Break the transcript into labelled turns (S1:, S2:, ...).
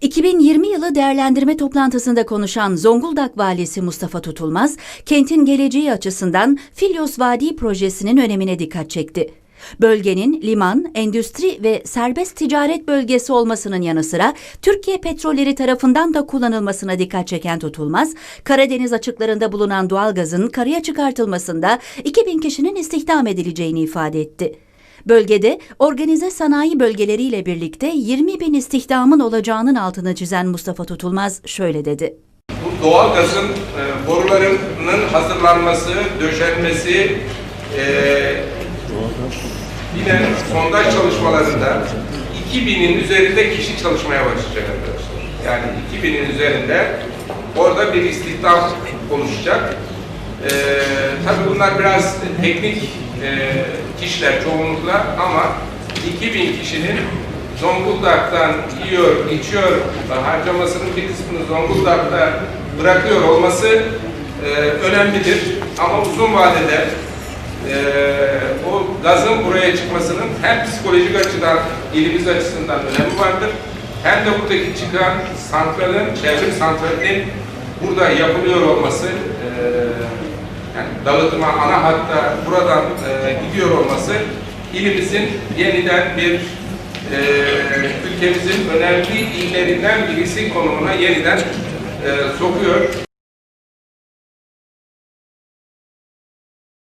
S1: 2020 yılı değerlendirme toplantısında konuşan Zonguldak Valisi Mustafa Tutulmaz, kentin geleceği açısından Filyos Vadi projesinin önemine dikkat çekti. Bölgenin liman, endüstri ve serbest ticaret bölgesi olmasının yanı sıra Türkiye petrolleri tarafından da kullanılmasına dikkat çeken Tutulmaz, Karadeniz açıklarında bulunan doğalgazın karaya çıkartılmasında 2000 kişinin istihdam edileceğini ifade etti. Bölgede organize sanayi bölgeleriyle birlikte 20 bin istihdamın olacağının altını çizen Mustafa Tutulmaz şöyle dedi.
S2: Bu doğal gazın e, borularının hazırlanması, döşenmesi, e, yine sondaj çalışmalarında 2000'in üzerinde kişi çalışmaya başlayacak arkadaşlar. Yani 2000'in üzerinde orada bir istihdam oluşacak. E, tabii bunlar biraz teknik e, kişiler çoğunlukla ama 2000 kişinin Zonguldak'tan yiyor, içiyor, harcamasının bir kısmını Zonguldak'ta bırakıyor olması e, önemlidir. Ama uzun vadede e, o gazın buraya çıkmasının hem psikolojik açıdan, ilimiz açısından önemi vardır. Hem de buradaki çıkan santralın, çevrim santralinin burada yapılıyor olması, yani dağıtıma ana hatta buradan e, gidiyor olması ilimizin yeniden bir e, ülkemizin önemli illerinden birisi konumuna yeniden e, sokuyor.